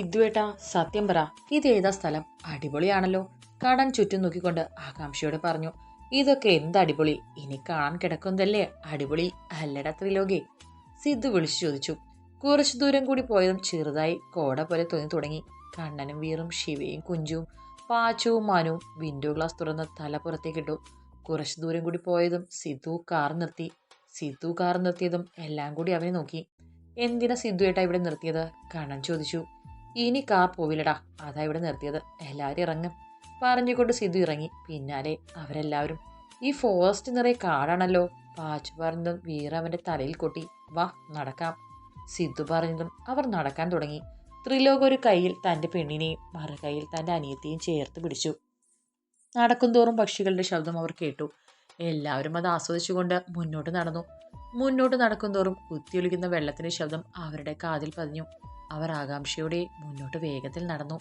സിദ്ധുവേട്ടാ സത്യം പറ ഇതേതാ സ്ഥലം? അടിപൊളിയാണല്ലോ. കടൻ ചുറ്റും നോക്കിക്കൊണ്ട് ആകാംക്ഷയോട് പറഞ്ഞു ഇതൊക്കെ എന്ത് അടിപൊളി? ഇനി കാണാൻ കിടക്കുന്നതല്ലേ? അടിപൊളി അല്ലട ത്രിലോകെ. സിദ്ധു വിളിച്ചു ചോദിച്ചു. കുറച്ചു ദൂരം കൂടി പോയതും ചെറുതായി കോട പോലെ തോന്നി തുടങ്ങി. കണ്ണനും വീറും ശിവയും കുഞ്ചും പാച്ചുവും മാനുവും വിൻഡോ ഗ്ലാസ് തുറന്ന് തല പുറത്തേക്കിട്ടു കുറച്ചു ദൂരം കൂടി പോയതും സിദ്ധു കാർ നിർത്തി. സിദ്ധു കാർ നിർത്തിയതും എല്ലാം കൂടി അവനെ നോക്കി. എന്തിനാ സിദ്ധു ഏട്ടാ ഇവിടെ നിർത്തിയത്? കണ്ണൻ ചോദിച്ചു. ഇനി കാർ പോവില്ലടാ. അതാ ഇവിടെ നിർത്തിയത്. എല്ലാവരും ഇറങ്ങും. പറഞ്ഞുകൊണ്ട് സിധു ഇറങ്ങി. പിന്നാലെ അവരെല്ലാവരും. ഈ ഫോറസ്റ്റ് നിറയെ കാടാണല്ലോ. പാച്ചു പറഞ്ഞതും വീറ അവന്റെ തലയിൽ കൊട്ടി. വാ നടക്കാം. സിദ്ധു പറഞ്ഞതും അവർ നടക്കാൻ തുടങ്ങി. ത്രിലോക ഒരു കയ്യിൽ തന്റെ പെണ്ണിനെയും മറു കയ്യിൽ തന്റെ അനിയത്തെയും ചേർത്ത് പിടിച്ചു. നടക്കുന്തോറും പക്ഷികളുടെ ശബ്ദം അവർ കേട്ടു. എല്ലാവരും അത് ആസ്വദിച്ചുകൊണ്ട് മുന്നോട്ട് നടന്നു. മുന്നോട്ട് നടക്കുന്തോറും കുത്തിയൊലിക്കുന്ന വെള്ളത്തിന്റെ ശബ്ദം അവരുടെ കാതിൽ പതിഞ്ഞു. അവർ ആകാംക്ഷയോടെ മുന്നോട്ട് വേഗത്തിൽ നടന്നു.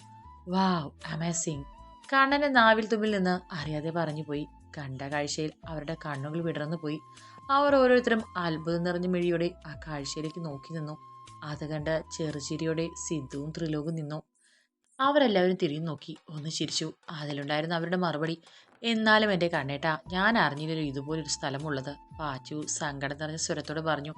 വാവ് അമേസിംഗ് കണ്ണന്റെ നാവിൽ തുമ്പിൽ നിന്ന് അറിയാതെ പറഞ്ഞു പോയി കണ്ട കാഴ്ചയിൽ അവരുടെ കണ്ണുകൾ വിടർന്നു പോയി അവർ ഓരോരുത്തരും അത്ഭുതം നിറഞ്ഞ മിഴിയോടെ ആ കാഴ്ചയിലേക്ക് നോക്കി നിന്നു. അത് കണ്ട് ചെറുചിരിയോടെ സിദ്ധുവും ത്രിലോകും നിന്നു. അവരെല്ലാവരും തിരിഞ്ഞു നോക്കി ഒന്ന് ചിരിച്ചു. അതിലുണ്ടായിരുന്ന അവരുടെ മറുപടി എന്നാലും എന്റെ കണ്ണേട്ടാ ഞാൻ അറിഞ്ഞില്ലല്ലോ ഇതുപോലൊരു സ്ഥലമുള്ളത്. പാച്ചു സങ്കടം നിറഞ്ഞ സ്വരത്തോട് പറഞ്ഞു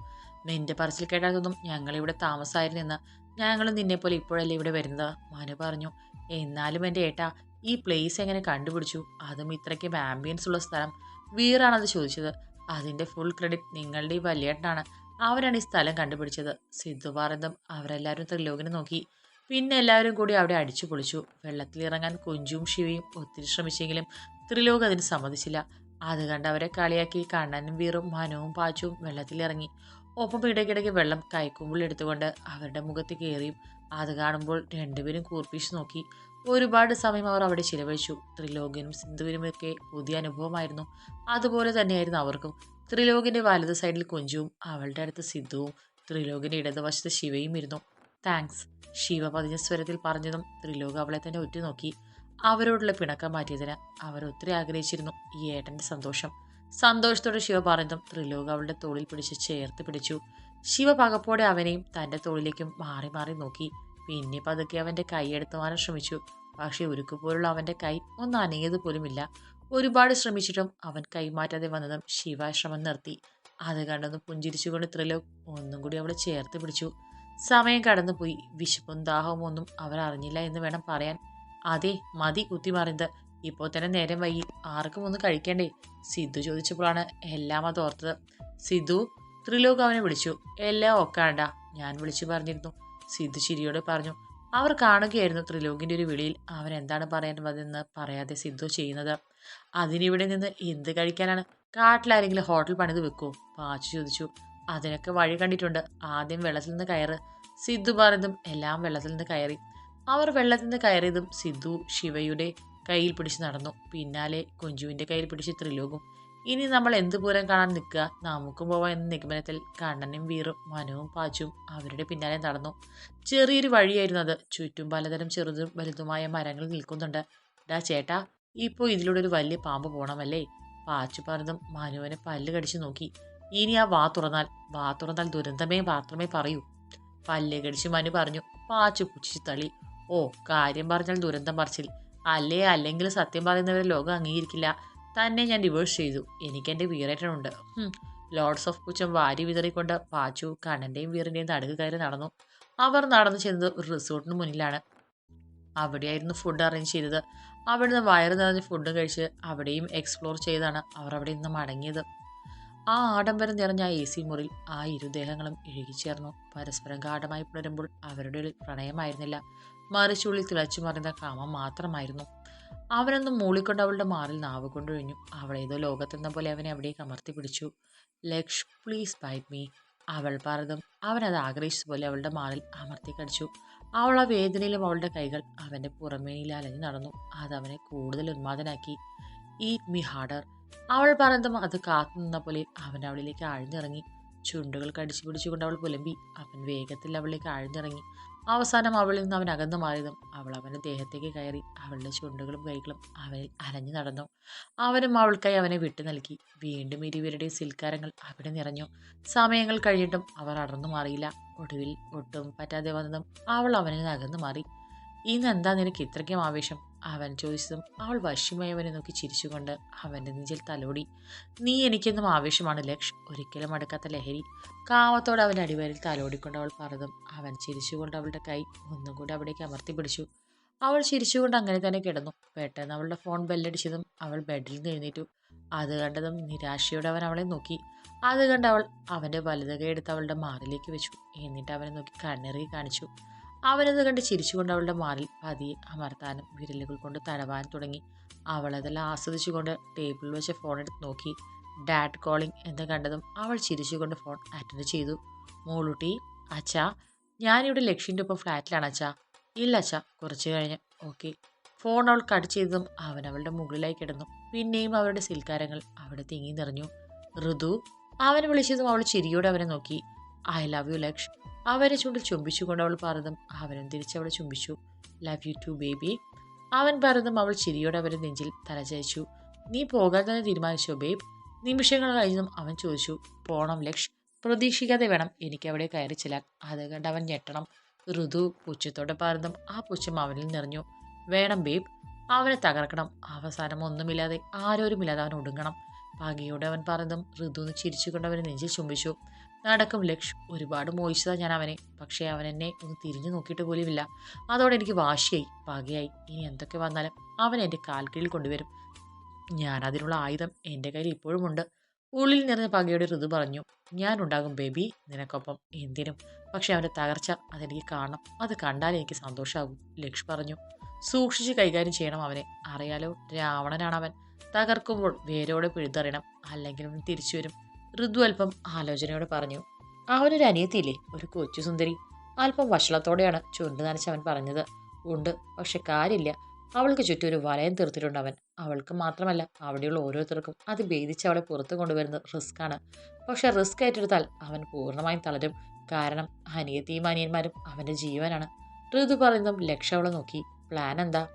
നിന്റെ പറച്ചിൽ കേട്ടാതൊന്നും ഞങ്ങളിവിടെ താമസമായിരുന്നെന്ന് ഞങ്ങളും നിന്നെപ്പോലെ ഇപ്പോഴല്ലേ ഇവിടെ വരുന്നത്? മനു പറഞ്ഞു എന്നാലും എന്റെ ഏട്ടാ ഈ പ്ലേസ് എങ്ങനെ കണ്ടുപിടിച്ചു? അതും ഇത്രയ്ക്കും ആംബിയൻസ് ഉള്ള സ്ഥലം. വീറാണത് ചോദിച്ചത്. അതിന്റെ ഫുൾ ക്രെഡിറ്റ് നിങ്ങളുടെ ഈ വലിയേട്ടനാണ്. അവരാണ് ഈ സ്ഥലം കണ്ടുപിടിച്ചത്. സിദ്ധു പറയുന്നതും അവരെല്ലാവരും ത്രിലോകിനെ നോക്കി. പിന്നെ എല്ലാവരും കൂടി അവിടെ അടിച്ചു പൊളിച്ചു വെള്ളത്തിലിറങ്ങാൻ കുഞ്ചും ശിവയും ഒത്തിരി ശ്രമിച്ചെങ്കിലും ത്രിലോക് അതിന് സമ്മതിച്ചില്ല. അത് കണ്ട് അവരെ കളിയാക്കി കണ്ണനും വീറും മനുവും പാച്ചുവും വെള്ളത്തിലിറങ്ങി. ഒപ്പം ഇടയ്ക്കിടയ്ക്ക് വെള്ളം കൈക്കുമ്പിൾ എടുത്തുകൊണ്ട് അവരുടെ മുഖത്ത് കയറിയും അത് കാണുമ്പോൾ രണ്ടുപേരും കൂർപ്പിച്ച് നോക്കി. ഒരുപാട് സമയം അവർ അവിടെ ചിലവഴിച്ചു. ത്രിലോകിനും സിന്ധുവിനുമൊക്കെ പുതിയ അനുഭവമായിരുന്നു. അതുപോലെ തന്നെയായിരുന്നു അവർക്കും. ത്രിലോകിന്റെ വലത് സൈഡിൽ കുഞ്ചുവും അവളുടെ അടുത്ത് സിദ്ധുവും ത്രിലോകിന്റെ ഇടതുവശത്ത് ശിവയും ഇരുന്നു. താങ്ക്സ് ശിവ പതിഞ്ഞ സ്വരത്തിൽ പറഞ്ഞതും ത്രിലോക അവളെ തന്നെ ഉറ്റുനോക്കി. അവരോടുള്ള പിണക്കം മാറ്റിയതിന് അവർ ഒത്തിരി ആഗ്രഹിച്ചിരുന്നു ഈ ഏട്ടന്റെ സന്തോഷം. സന്തോഷത്തോടെ ശിവ പറഞ്ഞതും ത്രിലോക അവളുടെ തോളിൽ പിടിച്ച് ചേർത്ത് പിടിച്ചു. ശിവ പകപ്പോടെ അവനെയും തന്റെ തോളിലേക്കും മാറി മാറി നോക്കി. പിന്നെ പതുക്കെ അവന്റെ കൈ എടുത്തുവാനും ശ്രമിച്ചു. പക്ഷേ ഉരുക്കുപോലുള്ള അവന്റെ കൈ ഒന്ന് അനങ്ങിയത് പോലുമില്ല. ഒരുപാട് ശ്രമിച്ചിട്ടും അവൻ കൈമാറ്റാതെ വന്നതും ശിവ ശ്രമം നിർത്തി. അത് കണ്ടൊന്ന് പുഞ്ചിരിച്ചുകൊണ്ട് ത്രിലോക് ഒന്നും കൂടി അവളെ ചേർത്ത് പിടിച്ചു. സമയം കടന്നുപോയി. വിശപ്പും ദാഹവും ഒന്നും അവർ അറിഞ്ഞില്ല എന്ന് വേണം പറയാൻ. അതെ മതി കുത്തിമാറിയത് ഇപ്പോൾ തന്നെ നേരം വൈകി. ആർക്കും ഒന്ന് കഴിക്കണ്ടേ? സിദ്ധു ചോദിച്ചപ്പോഴാണ് എല്ലാം അത് ഓർത്തത്. സിദ്ധു ത്രിലോക് അവനെ വിളിച്ചു. എല്ലാം ഒക്കാണ്ട ഞാൻ വിളിച്ചു പറഞ്ഞിരുന്നു. സിദ്ധു ചിരിയോടെ പറഞ്ഞു. അവർ കാണുകയായിരുന്നു ത്രിലോകിന്റെ ഒരു വിളിയിൽ. അവൻ എന്താണ് പറയാൻ പറയാതെ സിദ്ധു ചെയ്യുന്നത്? അതിനിവിടെ നിന്ന് എന്ത് കഴിക്കാനാണ്? കാട്ടിലാരെങ്കിലും ഹോട്ടൽ പണിത് വെക്കുമോ പാച്ചു ചോദിച്ചു. അതിനൊക്കെ വഴി കണ്ടിട്ടുണ്ട്. ആദ്യം വെള്ളത്തിൽ നിന്ന് കയറ്. സിദ്ധു പറഞ്ഞതും എല്ലാം വെള്ളത്തിൽ നിന്ന് കയറി. അവർ വെള്ളത്തിൽ നിന്ന് കയറിയതും സിദ്ധു ശിവയുടെ കയ്യിൽ പിടിച്ച് നടന്നു. പിന്നാലെ കുഞ്ചുവിന്റെ കയ്യിൽ പിടിച്ച് ത്രിലോകും. ഇനി നമ്മൾ എന്ത് പൂരം കാണാൻ നിൽക്കുക? നമുക്കും പോവാം എന്ന നിഗമനത്തിൽ കണ്ണനും വീറും മനുവും പാച്ചും അവരുടെ പിന്നാലെ നടന്നു. ചെറിയൊരു വഴിയായിരുന്നു അത്. ചുറ്റും പലതരം ചെറുതും വലുതുമായ മരങ്ങൾ നിൽക്കുന്നുണ്ട്. ഡാ ചേട്ടാ ഇപ്പോൾ ഇതിലൂടെ ഒരു വലിയ പാമ്പ് പോകണമല്ലേ പാച്ചു പറഞ്ഞതും മനുവിനെ പല്ല് കടിച്ചു നോക്കി. ഇനി ആ വാ തുറന്നാൽ വാ തുറന്നാൽ ദുരന്തമേ മാത്രമേ പറയൂ. പല്ല് കടിച്ച് മനു പറഞ്ഞു. പാച്ചു പുച്ഛിച്ച് തള്ളി. ഓ കാര്യം പറഞ്ഞാൽ ദുരന്തം പറച്ചിൽ. അല്ലേ അല്ലെങ്കിൽ സത്യം പറയുന്നവരെ ലോകം അംഗീകരിക്കില്ല. തന്നെ ഞാൻ ഡിവോഴ്സ് ചെയ്തു. എനിക്ക് എന്റെ വീറേറ്റനുണ്ട്. ലോർഡ്സ് ഓഫ് പുച്ഛം വാരി വിതറിക്കൊണ്ട് പാച്ചു കണ്ണന്റെയും വീറിന്റെയും നടുക്ക് കയറി നടന്നു. അവർ നടന്നു ചെന്നത് ഒരു റിസോർട്ടിന് മുന്നിലാണ്. അവിടെയായിരുന്നു ഫുഡ് അറേഞ്ച് ചെയ്തത്. അവിടുന്ന് വയറ് നിറഞ്ഞ് ഫുഡ് കഴിച്ച് അവിടെയും എക്സ്പ്ലോർ ചെയ്താണ് അവർ അവിടെ നിന്ന് മടങ്ങിയത്. ആ ആഡംബരം നിറഞ്ഞ എ സി മുറിൽ ആ ഇരുദേഹങ്ങളും ഇഴുകിച്ചേർന്നു. പരസ്പരം ഗാഠമായി പുലരുമ്പോൾ അവരുടെ പ്രണയമായിരുന്നില്ല. മറിച്ചുള്ളിൽ തിളച്ചു മറിയുന്ന കാമം മാത്രമായിരുന്നു. അവനൊന്ന് മൂളിക്കൊണ്ട് അവളുടെ മാറിൽ നാവ് കൊണ്ടൊഴിഞ്ഞു. അവളേതോ ലോകത്തെന്ന പോലെ അവനെ അവിടേക്ക് അമർത്തി പിടിച്ചു. ലക്ഷ് പ്ലീസ് ബൈറ്റ് മീ അവൾ പറഞ്ഞതും അവനത് ആഗ്രഹിച്ചതുപോലെ അവളുടെ മാറിൽ അമർത്തി കടിച്ചു. അവൾ ആ വേദനയിലും അവളുടെ കൈകൾ അവന്റെ പുറമേനിൽ അലഞ്ഞു നടന്നു. അത് അവനെ കൂടുതൽ ഉന്മാദനാക്കി. ഈറ്റ് മീ ഹാർഡർ അവൾ പറഞ്ഞതും അത് കാത്തു നിന്ന പോലെ അവൻ അവളിലേക്ക് ആഴ്ന്നിറങ്ങി. ചുണ്ടുകൾ കടിച്ചു പിടിച്ചുകൊണ്ട് അവൾ പുലമ്പി. അവൻ വേഗത്തിൽ അവളിലേക്ക് ആഴ്ന്നിറങ്ങി. അവസാനം അവളിൽ നിന്ന് അവൻ അകന്നു മാറിയതും അവൾ അവന്റെ ദേഹത്തേക്ക് കയറി അവളുടെ ചുണ്ടുകളും കൈകളും അവനിൽ അലഞ്ഞു നടന്നു. അവനും അവൾക്കായി അവനെ വിട്ടു നൽകി. വീണ്ടും ഇരുവരുടെ സിൽക്കാരങ്ങൾ അവിടെ നിറഞ്ഞു. സമയങ്ങൾ കഴിഞ്ഞിട്ടും അവർ അടർന്നു മാറിയില്ല. ഒടുവിൽ ഒട്ടും പറ്റാതെ വന്നതും അവൾ അവനിൽ അകന്നു മാറി. ഇന്ന് എന്താ നിനക്ക് ഇത്രയ്ക്കും ആവേശം? അവൻ ചോദിച്ചതും അവൾ വശ്യമായി അവനെ നോക്കി ചിരിച്ചുകൊണ്ട് അവന്റെ നെഞ്ചിൽ തലോടി. നീ എനിക്കെന്നും ആവശ്യമാണ് ലക്ഷ് ഒരിക്കലും അടുക്കാത്ത ലഹരി. കാമത്തോടെ അവന്റെ അടിവരിൽ തലോടിക്കൊണ്ട് അവൾ പറഞ്ഞതും അവൻ ചിരിച്ചുകൊണ്ട് അവളുടെ കൈ ഒന്നും കൂടി അവിടേക്ക് അമർത്തി പിടിച്ചു. അവൾ ചിരിച്ചുകൊണ്ട് അങ്ങനെ തന്നെ കിടന്നു. പെട്ടെന്ന് അവളുടെ ഫോൺ ബെല്ലടിച്ചതും അവൾ ബെഡിൽ നിന്ന് എഴുന്നേറ്റു. അത് കണ്ടതും നിരാശയോടെ അവൻ അവളെ നോക്കി. അത് കണ്ട് അവൾ അവന്റെ വലുത് എടുത്ത് അവളുടെ മാറിലേക്ക് വെച്ചു. എന്നിട്ട് അവനെ നോക്കി കണ്ണിറുകി കാണിച്ചു. അവനത് കണ്ട് ചിരിച്ചുകൊണ്ട് അവളുടെ മാറിൽ പതിയെ അമർത്താനും വിരലുകൾ കൊണ്ട് തടവാൻ തുടങ്ങി. അവളതെല്ലാം ആസ്വദിച്ചുകൊണ്ട് ടേബിളിൽ വെച്ച് ഫോൺ എടുത്ത് നോക്കി. ഡാഡ് കോളിംഗ് എന്ന് കണ്ടതും അവൾ ചിരിച്ചുകൊണ്ട് ഫോൺ അറ്റൻഡ് ചെയ്തു. മോളുട്ടി അച്ഛാ ഞാനിവിടെ ലക്ഷ്യന്റെ ഒപ്പം ഫ്ലാറ്റിലാണ് അച്ഛാ. ഇല്ല അച്ഛാ കുറച്ച് കഴിഞ്ഞ്. ഓക്കെ. ഫോൺ അവൾ കട്ട് ചെയ്തതും അവൻ അവളുടെ മുകളിലായി കിടന്നു. പിന്നെയും അവരുടെ സിൽക്കാരങ്ങൾ അവിടെ തിങ്ങി നിറഞ്ഞു. ഋതു അവൻ വിളിച്ചതും അവൾ ചിരിയോടെ അവനെ നോക്കി. ഐ ലവ് യു ലക്ഷ് അവരെ ചുണ്ടിൽ ചുംബിച്ചുകൊണ്ട് അവൾ പറഞ്ഞതും അവനും തിരിച്ചവളെ ചുംബിച്ചു? ലവ് യു ടു ബേബി അവൻ പറഞ്ഞതും അവൾ ചിരിയോടെ അവരെ നെഞ്ചിൽ തലചയച്ചു. നീ പോകാൻ തന്നെ തീരുമാനിച്ചോ ബേബ് നിമിഷങ്ങൾ കഴിഞ്ഞതും അവൻ ചോദിച്ചു പോണം ലക്ഷ് പ്രതീക്ഷിക്കാതെ വേണം എനിക്ക് അവിടെ കയറി ചെല്ലാൻ. അത് കണ്ട് അവൻ ഞെട്ടണം. ഋതു പുച്ഛത്തോടെ പറഞ്ഞതും ആ പുച്ഛം അവനിൽ നിറഞ്ഞു. വേണം ബേബ് അവനെ തകർക്കണം. അവസാനം ഒന്നുമില്ലാതെ ആരോരുമില്ലാതെ അവൻ ഒടുങ്ങണം. പകയോടെ അവൻ പറഞ്ഞതും ഋതുന്ന് ചിരിച്ചുകൊണ്ട് അവനെ നെഞ്ചിൽ ചുംബിച്ചു. നടക്കും. ലക്ഷ് ഒരുപാട് മോഹിച്ചതാ ഞാൻ അവനെ. പക്ഷേ അവൻ എന്നെ ഒന്ന് തിരിഞ്ഞു നോക്കിയിട്ട് പോലുമില്ല. അതോടെ എനിക്ക് വാശിയായി പകയായി. ഇനി എന്തൊക്കെ വന്നാലും അവൻ എന്റെ കാൽക്കീഴിൽ കൊണ്ടുവരും. ഞാൻ അതിനുള്ള ആയുധം എന്റെ കയ്യിൽ ഇപ്പോഴുമുണ്ട് ഉള്ളിൽ നിറഞ്ഞ പകയുടെ ഋതു പറഞ്ഞു ഞാനുണ്ടാകും ബേബി നിനക്കൊപ്പം എന്തിനും. പക്ഷെ അവന്റെ തകർച്ച അതെനിക്ക് കാണണം. അത് കണ്ടാൽ എനിക്ക് സന്തോഷമാകും ലക്ഷ് പറഞ്ഞു സൂക്ഷിച്ച് കൈകാര്യം ചെയ്യണം അവനെ. അറിയാലോ രാവണനാണ് അവൻ തകർക്കുമ്പോൾ വേരോടെ പിഴുതറിയണം. അല്ലെങ്കിൽ തിരിച്ചു വരും. ഋതു അല്പം ആലോചനയോടെ പറഞ്ഞു അവനൊരു അനിയത്തിയില്ലേ? ഒരു കൊച്ചു സുന്ദരി. അല്പം വഷളത്തോടെയാണ് ചുണ്ട് നനച്ച് അവൻ പറഞ്ഞത്. ഉണ്ട് പക്ഷെ കാര്യമില്ല. അവൾക്ക് ചുറ്റും ഒരു വലയം തീർത്തിട്ടുണ്ട് അവൻ. അവൾക്ക് മാത്രമല്ല അവിടെയുള്ള ഓരോരുത്തർക്കും അത് ഭേദിച്ച് അവളെ പുറത്തു കൊണ്ടുവരുന്നത് റിസ്ക്കാണ് പക്ഷെ റിസ്ക് ഏറ്റെടുത്താൽ അവൻ പൂർണമായും തളരും. കാരണം അനിയത്തിയും അനിയന്മാരും അവന്റെ ജീവനാണ്. ഋതു പറയുന്നതും ലക്ഷ്യം അവളെ നോക്കി. പ്ലാൻ എന്താ?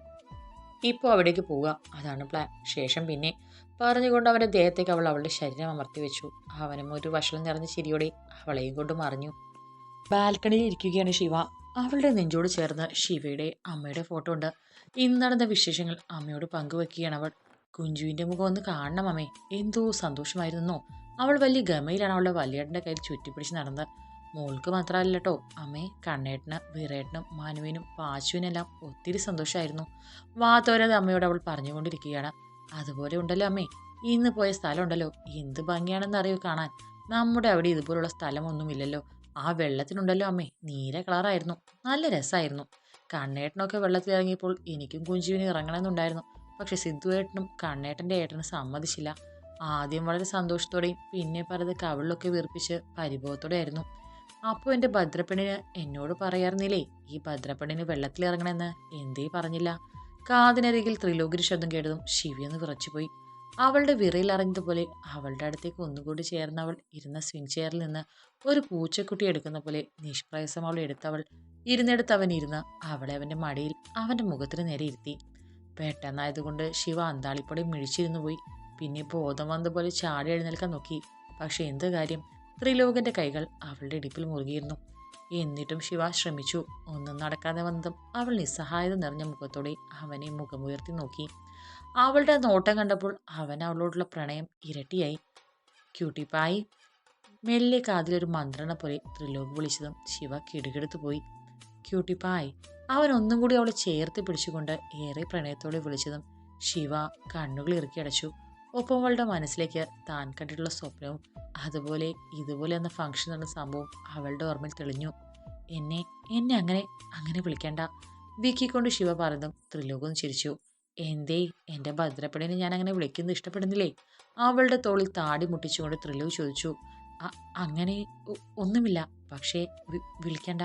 ഇപ്പോൾ അവിടേക്ക് പോവുക. അതാണ് പ്ലാൻ. ശേഷം പിന്നെ പറഞ്ഞുകൊണ്ട് അവന്റെ ദേഹത്തേക്ക് അവൾ അവളുടെ ശരീരം അമർത്തി വെച്ചു. അവനും ഒരു വഷളം നിറഞ്ഞ ചിരിയോടെ അവളെയും കൊണ്ട് മറിഞ്ഞു. ബാൽക്കണിയിൽ ഇരിക്കുകയാണ് ശിവ. അവളുടെ നെഞ്ചോട് ചേർന്ന് ശിവയുടെ അമ്മയുടെ ഫോട്ടോ ഉണ്ട്. ഇന്ന് നടന്ന വിശേഷങ്ങൾ അമ്മയോട് പങ്കുവെക്കുകയാണ് അവൾ. കുഞ്ചുവിന്റെ മുഖം ഒന്ന് കാണണം അമ്മേ. എന്തോ സന്തോഷമായിരുന്നോ? അവൾ വലിയ ഗമയിലാണ് അവളുടെ വലിയേട്ടന്റെ കയ്യിൽ ചുറ്റിപ്പിടിച്ച് നടന്നത് മോൾക്ക് മാത്രമല്ല കേട്ടോ അമ്മേ കണ്ണേട്ടന് വീറേട്ടനും മാനുവിനും പാച്ചുവിനെല്ലാം ഒത്തിരി സന്തോഷമായിരുന്നു. വാത്തോരത് അമ്മയോട് അവൾ പറഞ്ഞുകൊണ്ടിരിക്കുകയാണ്. അതുപോലെ ഉണ്ടല്ലോ അമ്മേ. ഇന്ന് പോയ സ്ഥലം ഉണ്ടല്ലോ എന്ത് ഭംഗിയാണെന്ന് അറിയോ കാണാൻ. നമ്മുടെ അവിടെ ഇതുപോലുള്ള സ്ഥലമൊന്നുമില്ലല്ലോ. ആ വെള്ളത്തിനുണ്ടല്ലോ അമ്മേ. നീല കളറായിരുന്നു. നല്ല രസമായിരുന്നു കണ്ണേട്ടനൊക്കെ വെള്ളത്തിൽ ഇറങ്ങിയപ്പോൾ എനിക്കും കുഞ്ചുവിന് ഇറങ്ങണമെന്നുണ്ടായിരുന്നു. പക്ഷെ സിദ്ധുവേട്ടനും കണ്ണേട്ടന്റെ ഏട്ടനും സമ്മതിച്ചില്ല. ആദ്യം വളരെ സന്തോഷത്തോടെയും പിന്നെ പലത് കവിളിലൊക്കെ വീർപ്പിച്ച് പരിഭവത്തോടെ ആയിരുന്നു അപ്പോൾ എന്റെ ഭദ്രപ്പെണ്ണിന് എന്നോട് പറയാറുന്നില്ലേ ഈ ഭദ്രപ്പെണ്ണിന് വെള്ളത്തിൽ ഇറങ്ങണമെന്ന് എന്തേ പറഞ്ഞില്ല? കാതിനരികിൽ ത്രിലോകിരി ശബ്ദം കേട്ടതും ശിവിയൊന്ന് വിറച്ചുപോയി. അവളുടെ വിറയിൽ അറിഞ്ഞതുപോലെ അവളുടെ അടുത്തേക്ക് ഒന്നുകൂടി ചേർന്ന് അവൾ ഇരുന്ന സ്വിംഗ് ചെയറിൽ നിന്ന് ഒരു പൂച്ചക്കുട്ടി എടുക്കുന്ന പോലെ നിഷ്പ്രയാസം അവൾ എടുത്തവൾ ഇരുന്നെടുത്ത് അവൻ ഇരുന്ന് അവളെ അവന്റെ മടിയിൽ അവന്റെ മുഖത്തിന് നേരെ ഇരുത്തി. പെട്ടെന്നായതുകൊണ്ട് ശിവ അന്താളിപ്പൊടി മിഴിച്ചിരുന്നു പോയി. പിന്നെ ബോധം വന്നതുപോലെ ചാടി എഴുന്നേൽക്കാൻ നോക്കി. പക്ഷെ എന്ത് കാര്യം? ത്രിലോകന്റെ കൈകൾ അവളുടെ ഇടിപ്പിൽ മുറുകിയിരുന്നു. എന്നിട്ടും ശിവ ശ്രമിച്ചു. ഒന്നും നടക്കാതെ വന്നതും അവൾ നിസ്സഹായത നിറഞ്ഞ മുഖത്തോടെ അവനെ മുഖമുയർത്തി നോക്കി. അവളുടെ നോട്ടം കണ്ടപ്പോൾ അവൻ അവളോടുള്ള പ്രണയം ഇരട്ടിയായി. ക്യൂട്ടിപ്പായി. മെല്ലെ കാതിലൊരു മന്ത്രണ പോലെ ത്രിലോക് വിളിച്ചതും ശിവ കിടുകിടുത്തു പോയി. ക്യൂട്ടിപ്പായി. അവൻ ഒന്നും കൂടി അവളെ ചേർത്ത് പിടിച്ചുകൊണ്ട് ഏറെ പ്രണയത്തോടെ വിളിച്ചതും ശിവ കണ്ണുകൾ ഇറുക്കി അടച്ചു. ഒപ്പം അവളുടെ മനസ്സിലേക്ക് താൻ കണ്ടിട്ടുള്ള സ്വപ്നവും അതുപോലെ ഇതുപോലെ എന്ന ഫംഗ്ഷൻ നടന്ന സംഭവം അവളുടെ ഓർമ്മയിൽ തെളിഞ്ഞു. എന്നെ എന്നെ അങ്ങനെ അങ്ങനെ വിളിക്കണ്ട വിക്കിക്കൊണ്ട് ശിവ പറഞ്ഞതും ത്രിലോകം ചിരിച്ചു. എന്തേ എന്റെ ഭദ്രപ്പടിനെ ഞാൻ അങ്ങനെ വിളിക്കുന്നത് ഇഷ്ടപ്പെടുന്നില്ലേ? അവളുടെ തോളിൽ താടി മുട്ടിച്ചുകൊണ്ട് ത്രിലോക് ചോദിച്ചു. അങ്ങനെ ഒന്നുമില്ല പക്ഷേ വിളിക്കണ്ട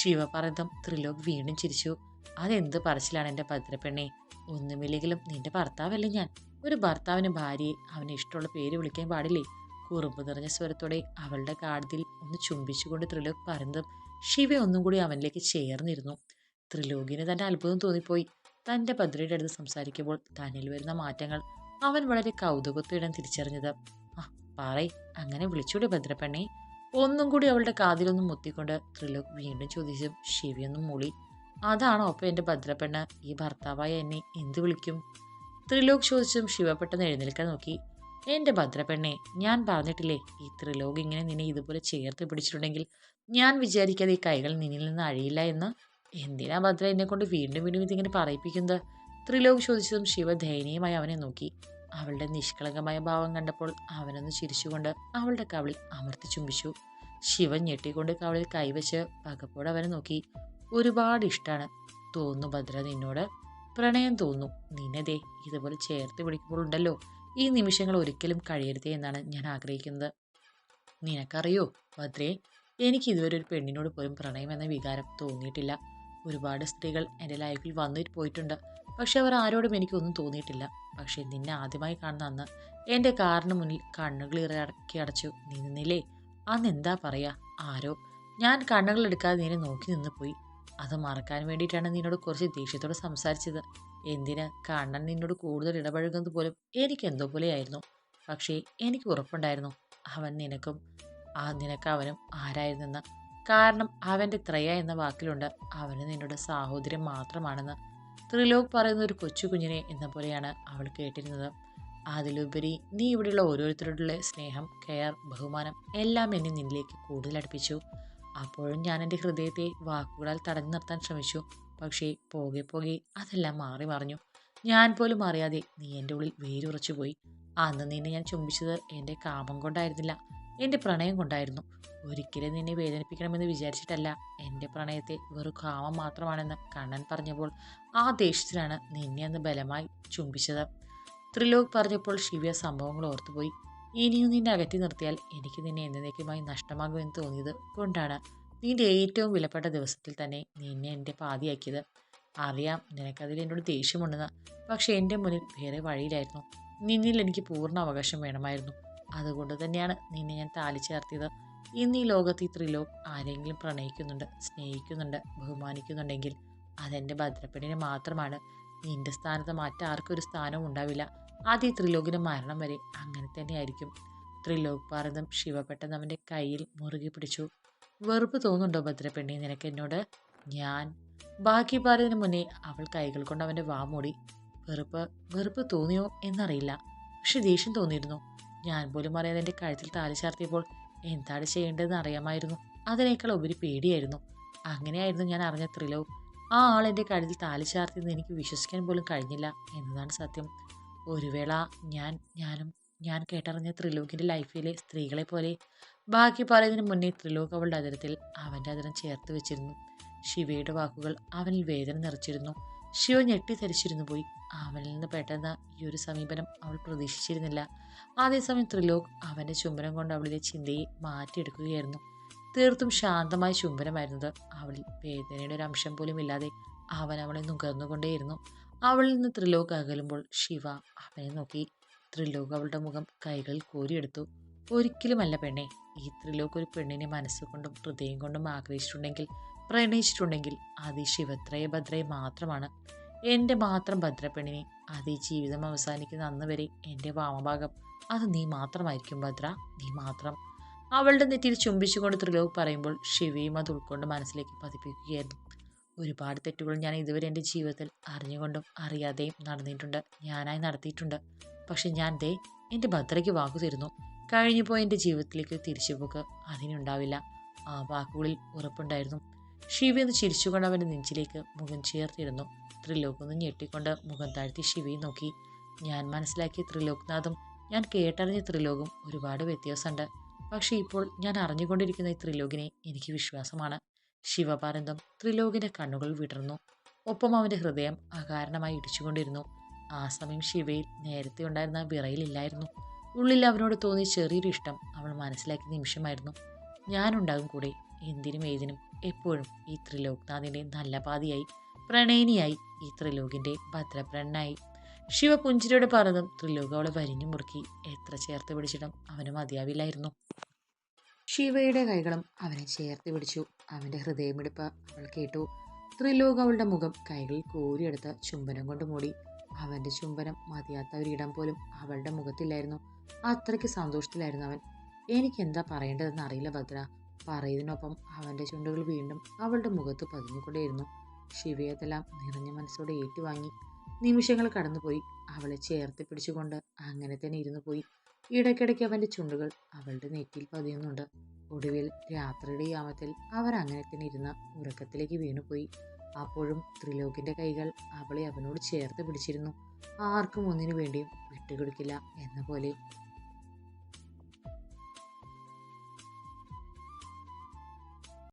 ശിവ പറഞ്ഞതും ത്രിലോക് വീണ്ടും ചിരിച്ചു. അതെന്ത് പറച്ചിലാണ് എന്റെ ഭദ്രപ്പെണ്ണേ ഒന്നുമില്ലെങ്കിലും നിന്റെ ഭർത്താവല്ലേ ഞാൻ. ഒരു ഭർത്താവിന് ഭാര്യയെ അവന് ഇഷ്ടമുള്ള പേര് വിളിക്കാൻ പാടില്ലേ? കുറുമ്പ് നിറഞ്ഞ സ്വരത്തോടെ അവളുടെ കാതിൽ ഒന്ന് ചുംബിച്ചുകൊണ്ട് ത്രിലോക് പറഞ്ഞതും ശിവ ഒന്നും കൂടി അവനിലേക്ക് ചേർന്നിരുന്നു. ത്രിലോകിന് തന്റെ അത്ഭുതം തോന്നിപ്പോയി. തന്റെ ഭദ്രയുടെ അടുത്ത് സംസാരിക്കുമ്പോൾ തന്നിൽ വരുന്ന മാറ്റങ്ങൾ അവൻ വളരെ കൗതുകത്തോടെ തിരിച്ചറിഞ്ഞത്. ആ പറയ് അങ്ങനെ വിളിച്ചൂടെ ഭദ്രപ്പെണ്ണി ഒന്നും കൂടി അവളുടെ കാതിലൊന്നും മുത്തിക്കൊണ്ട് ത്രിലോക് വീണ്ടും ചോദിച്ചു ശിവയൊന്നും മൂളി. അതാണോ ഒപ്പം എന്റെ ഭദ്രപ്പെണ്ണ ഈ ഭർത്താവായ എന്നെ എന്ത് വിളിക്കും? ത്രിലോക് ചോദിച്ചും ശിവ പെട്ടെന്ന് എഴുന്നേൽക്കാൻ നോക്കി. എന്റെ ഭദ്രപ്പെണ്ണെ ഞാൻ പറഞ്ഞിട്ടില്ലേ ഈ ത്രിലോക് ഇങ്ങനെ നിന്നെ ഇതുപോലെ ചേർത്ത് പിടിച്ചിട്ടുണ്ടെങ്കിൽ ഞാൻ വിചാരിക്കാതെ ഈ കൈകൾ നിന്നിൽ നിന്ന് അഴിയില്ല എന്ന്? എന്തിനാ ഭദ്ര എന്നെ കൊണ്ട് വീണ്ടും വീണ്ടും ഇതിങ്ങനെ പറയിപ്പിക്കുന്നത്? ത്രിലോക് ചോദിച്ചതും ശിവ ദയനീയമായി അവനെ നോക്കി. അവളുടെ നിഷ്കളങ്കമായ ഭാവം കണ്ടപ്പോൾ അവനൊന്ന് ചിരിച്ചുകൊണ്ട് അവളുടെ കവിളിൽ അമർത്തി ചുംബിച്ചു. ശിവൻ ഞെട്ടിക്കൊണ്ട് കവളിൽ കൈവച്ച് പകപ്പോടെ അവനെ നോക്കി. ഒരുപാട് ഇഷ്ടമാണ് തോന്നുന്നു ഭദ്ര നിന്നോട്. പ്രണയം തോന്നുന്നു നിന്നതേ ഇതുപോലെ ചേർത്ത് പിടിക്കുമ്പോൾ ഉണ്ടല്ലോ ഈ നിമിഷങ്ങൾ ഒരിക്കലും കഴിയരുതേ എന്നാണ് ഞാൻ ആഗ്രഹിക്കുന്നത്. നിനക്കറിയോ ഭദ്രേ? എനിക്ക് ഇതുവരെ ഒരു പെണ്ണിനോട് പോലും പ്രണയം എന്ന വികാരം തോന്നിയിട്ടില്ല. ഒരുപാട് സ്ത്രീകൾ എന്റെ ലൈഫിൽ വന്നിട്ട് പോയിട്ടുണ്ട്. പക്ഷെ അവർ ആരോടും എനിക്കൊന്നും തോന്നിയിട്ടില്ല. പക്ഷെ നിന്നെ ആദ്യമായി കാണുന്ന അന്ന് എന്റെ കാറിന് മുന്നിൽ കണ്ണുകൾ ഇറക്കി അടച്ചു നീ നിന്നില്ലേ? അന്ന് എന്താ പറയാ? ആരോ? ഞാൻ കണ്ണുകൾ എടുക്കാതെ നിന്നെ നോക്കി നിന്ന് പോയി. അത് മറക്കാൻ വേണ്ടിയിട്ടാണ് നിന്നോട് കുറച്ച് ദേഷ്യത്തോട് സംസാരിച്ചത്. എന്തിന് കണ്ണൻ നിന്നോട് കൂടുതൽ ഇടപഴകുന്നത് പോലും എനിക്ക് എന്തോ പോലെയായിരുന്നു. പക്ഷേ എനിക്ക് ഉറപ്പുണ്ടായിരുന്നു. അവൻ നിനക്കും ആ നിനക്ക് അവനും ആരായിരുന്നെന്ന്. കാരണം അവന്റെ ത്രയ എന്ന വാക്കിലുണ്ട്. അവന് നിന്നോട് സാഹോദര്യം മാത്രമാണെന്ന്. ത്രിലോക് പറയുന്ന ഒരു കൊച്ചു കുഞ്ഞിനെ എന്ന പോലെയാണ് അവൾ കേട്ടിരുന്നത്. അതിലുപരി നീ ഇവിടെയുള്ള ഓരോരുത്തരോടുള്ള സ്നേഹം കെയർ ബഹുമാനം എല്ലാം എന്നെ നിന്നിലേക്ക് കൂടുതൽ അടുപ്പിച്ചു. അപ്പോഴും ഞാൻ എന്റെ ഹൃദയത്തെ വാക്കുകളാൽ തടഞ്ഞു നിർത്താൻ ശ്രമിച്ചു. പക്ഷേ പോകെ പോകെ അതെല്ലാം മാറി മറിഞ്ഞു. ഞാൻ പോലും അറിയാതെ നീ എന്റെ ഉള്ളിൽ വേരുറച്ചു പോയി. അന്ന് നിന്നെ ഞാൻ ചുംബിച്ചത് എന്റെ കാമം കൊണ്ടായിരുന്നില്ല. എന്റെ പ്രണയം കൊണ്ടായിരുന്നു. ഒരിക്കലും നിന്നെ വേദനിപ്പിക്കണമെന്ന് വിചാരിച്ചിട്ടല്ല എന്റെ പ്രണയത്തെ വെറും കാമം മാത്രമാണെന്ന് കണ്ണൻ പറഞ്ഞപ്പോൾ ആ ദേഷ്യത്തിലാണ് നിന്നെ അന്ന് ബലമായി ചുംബിച്ചത്. ത്രിലോക് പറഞ്ഞപ്പോൾ ശിവ സംഭവങ്ങൾ ഓർത്തുപോയി. ഇനിയും നിന്നെ അകറ്റി നിർത്തിയാൽ എനിക്ക് നിന്നെ എന്നേക്കുമായി നഷ്ടമാകുമെന്ന് തോന്നിയത് കൊണ്ടാണ്. നിന്റെ ഏറ്റവും വിലപ്പെട്ട ദിവസത്തിൽ തന്നെ നിന്നെ എന്റെ പാതിയാക്കിയത്. അറിയാം നിനക്കതിൽ എന്നോട് ദേഷ്യമുണ്ടെന്ന്. പക്ഷേ എന്റെ മുന്നിൽ വേറെ വഴിയിലായിരുന്നു. നിന്നിൽ എനിക്ക് പൂർണ അവകാശം വേണമായിരുന്നു. അതുകൊണ്ട് തന്നെയാണ് നിന്നെ ഞാൻ താലി ചേർത്തിയത് ഇന്ന് ഈ ലോകത്ത് ഈ ത്രിലോക് ആരെങ്കിലും പ്രണയിക്കുന്നുണ്ട് സ്നേഹിക്കുന്നുണ്ട് ബഹുമാനിക്കുന്നുണ്ടെങ്കിൽ അതെന്റെ ഭദ്രപ്പെടിനെ മാത്രമാണ്. നിന്റെ സ്ഥാനത്ത് മറ്റാർക്കൊരു സ്ഥാനവും ഉണ്ടാവില്ല. അത് ത്രിലോകിന് മരണം വരെ അങ്ങനെ തന്നെയായിരിക്കും. ത്രിലോക് പാർവതം ശിവ പെട്ടെന്ന് അവന്റെ കയ്യിൽ മുറുകെ പിടിച്ചു. വെറുപ്പ് തോന്നുന്നുണ്ടോ ഭദ്രപ്പെണ്ണി നിനക്ക് എന്നോട്? ഞാൻ. ബാക്കി പാർവതിന് മുന്നേ അവൾ കൈകൾ കൊണ്ട് അവന്റെ വാ മൂടി. വെറുപ്പ് വെറുപ്പ് തോന്നിയോ എന്നറിയില്ല. പക്ഷെ ദേഷ്യം തോന്നിയിരുന്നു. ഞാൻ പോലും അറിയാതെ എന്റെ കഴുത്തിൽ താലി ചാർത്തിയപ്പോൾ എന്താണ് ചെയ്യേണ്ടതെന്ന് അറിയാമായിരുന്നു. അതിനേക്കാൾ ഉപരി പേടിയായിരുന്നു. അങ്ങനെയായിരുന്നു ഞാൻ അറിഞ്ഞ ത്രിലോക്. ആ ആൾ എന്റെ കഴുത്തിൽ താലി ചാർത്തിയെന്ന് എനിക്ക് വിശ്വസിക്കാൻ പോലും കഴിഞ്ഞില്ല എന്നതാണ് സത്യം. ഒരു വേള ഞാൻ ഞാനും ഞാൻ കേട്ടറിഞ്ഞ ത്രിലോകിന്റെ ലൈഫിലെ സ്ത്രീകളെ പോലെ ബാക്കി പറയുന്നതിന് മുന്നേ ത്രിലോക് അവളുടെ അതിരത്തിൽ അവന്റെ അതിരം ചേർത്ത് വെച്ചിരുന്നു. ശിവയുടെ വാക്കുകൾ അവനിൽ വേദന നിറച്ചിരുന്നു. ശിവ ഞെട്ടിധരിച്ചിരുന്നു പോയി. അവനിൽ നിന്ന് പെട്ടെന്ന് ഈ ഒരു സമീപനം അവൾ പ്രതീക്ഷിച്ചിരുന്നില്ല. അതേസമയം ത്രിലോക് അവന്റെ ചുംബനം കൊണ്ട് അവളിലെ ചിന്തയെ മാറ്റിയെടുക്കുകയായിരുന്നു. തീർത്തും ശാന്തമായ ചുംബനമായിരുന്നത് അവളിൽ വേദനയുടെ ഒരു അംശം പോലും ഇല്ലാതെ അവൻ അവളെ നുകർന്നുകൊണ്ടേയിരുന്നു. അവളിൽ നിന്ന് ത്രിലോക് അകലുമ്പോൾ ശിവ അവനെ നോക്കി. ത്രിലോക് അവളുടെ മുഖം കൈകളിൽ കോരിയെടുത്തു. ഒരിക്കലുമല്ല പെണ്ണെ ഈ ത്രിലോക് ഒരു പെണ്ണിനെ മനസ്സുകൊണ്ടും ഹൃദയം കൊണ്ടും ആഗ്രഹിച്ചിട്ടുണ്ടെങ്കിൽ പ്രണയിച്ചിട്ടുണ്ടെങ്കിൽ അത് ഈ ശിവത്രയ ഭദ്രയെ മാത്രമാണ്. എന്റെ മാത്രം ഭദ്രപ്പെണ്ണിനെ അത് ഈ ജീവിതം അവസാനിക്കുന്ന അന്ന് വരെ എന്റെ വാമഭാഗം. അത് നീ മാത്രമായിരിക്കും ഭദ്ര നീ മാത്രം. അവളുടെ നെറ്റിയിൽ ചുംബിച്ചുകൊണ്ട് ത്രിലോക് പറയുമ്പോൾ ശിവയും അത് ഉൾക്കൊണ്ട് മനസ്സിലേക്ക് പതിപ്പിക്കുകയായിരുന്നു. ഒരുപാട് തെറ്റുകൾ ഞാൻ ഇതുവരെ എന്റെ ജീവിതത്തിൽ അറിഞ്ഞുകൊണ്ടും അറിയാതെയും നടന്നിട്ടുണ്ട്. ഞാനായി നടത്തിയിട്ടുണ്ട്. പക്ഷെ ഞാൻ ദേ എന്റെ ഭദ്രയ്ക്ക് വാക്കു തരുന്നു. കഴിഞ്ഞു പോയ എന്റെ ജീവിതത്തിലേക്ക് തിരിച്ചുപോക്ക് അതിനുണ്ടാവില്ല. ആ വാക്കുകളിൽ ഉറപ്പുണ്ടായിരുന്നു. ഷിവി ഒന്ന് ചിരിച്ചുകൊണ്ട് അവന്റെ നെഞ്ചിലേക്ക് മുഖം ചേർത്തിരുന്നു. ത്രിലോക് ഒന്ന് ഞെട്ടിക്കൊണ്ട് മുഖം താഴ്ത്തി ശിവയെ നോക്കി. ഞാൻ മനസ്സിലാക്കിയ ത്രിലോക്നാഥും ഞാൻ കേട്ടറിഞ്ഞ ത്രിലോകും ഒരുപാട് വ്യത്യാസമുണ്ട്. പക്ഷേ ഇപ്പോൾ ഞാൻ അറിഞ്ഞുകൊണ്ടിരിക്കുന്ന ഈ ത്രിലോകിനെ എനിക്ക് വിശ്വാസമാണ്. ശിവപാരന്തം ത്രിലോകിന്റെ കണ്ണുകൾ വിടർന്നു. ഒപ്പം അവന്റെ ഹൃദയം അകാരണമായി ഇടിച്ചുകൊണ്ടിരുന്നു. ആ സമയം ശിവയിൽ നേരത്തെ ഉണ്ടായിരുന്ന വിറയിലില്ലായിരുന്നു ഉള്ളിൽ അവനോട് തോന്നിയ ചെറിയൊരു ഇഷ്ടം അവൾ മനസ്സിലാക്കിയ നിമിഷമായിരുന്നു. ഞാനുണ്ടാകും കൂടെ എന്തിനും ഏതിനും എപ്പോഴും ഈ ത്രിലോക്നാഥിന്റെ നല്ല പാതിയായി പ്രണയിനിയായി ഈ ത്രിലോകിന്റെ ഭദ്രപ്രണ്ണായി ശിവ പുഞ്ചിരിയോടെ പറഞ്ഞതും ത്രിലോക അവളെ വരിഞ്ഞു മുറുക്കി എത്ര ചേർത്ത് പിടിച്ചിട്ടും അവന് മതിയാവില്ലായിരുന്നു. ശിവയുടെ കൈകളും അവനെ ചേർത്ത് പിടിച്ചു. അവന്റെ ഹൃദയമിടിപ്പ് അവൾ കേട്ടു. ത്രിലോക അവളുടെ മുഖം കൈകളിൽ കോരിയെടുത്ത് ചുംബനം കൊണ്ട് മൂടി. അവന്റെ ചുംബനം മതിയാത്ത ഒരിടം പോലും അവളുടെ മുഖത്തില്ലായിരുന്നു. അത്രയ്ക്ക് സന്തോഷത്തിലായിരുന്നു അവൻ. എനിക്ക് എന്താ പറയേണ്ടതെന്ന് അറിയില്ല ഭദ്ര. പറയുന്നതിനൊപ്പം അവന്റെ ചുണ്ടുകൾ വീണ്ടും അവളുടെ മുഖത്ത് പതിഞ്ഞുകൊണ്ടേയിരുന്നു. ശിവയതെല്ലാം നിറഞ്ഞ മനസ്സോടെ ഏറ്റുവാങ്ങി. നിമിഷങ്ങൾ കടന്നുപോയി. അവളെ ചേർത്ത് പിടിച്ചുകൊണ്ട് അങ്ങനെ തന്നെ ഇരുന്നു പോയി. ഇടയ്ക്കിടയ്ക്ക് അവന്റെ ചുണ്ടുകൾ അവളുടെ നെറ്റിയിൽ പതിയുന്നുണ്ട്. ഒടുവിൽ രാത്രിയുടെ യാമത്തിൽ അവർ അങ്ങനെ തന്നെ ഇരുന്ന ഉറക്കത്തിലേക്ക് വീണുപോയി. അപ്പോഴും ത്രിലോകിന്റെ കൈകൾ അവളെ അവനോട് ചേർത്ത് പിടിച്ചിരുന്നു. ആർക്കും ഒന്നിനു വേണ്ടിയും വിട്ടുകൊടുക്കില്ല എന്ന പോലെ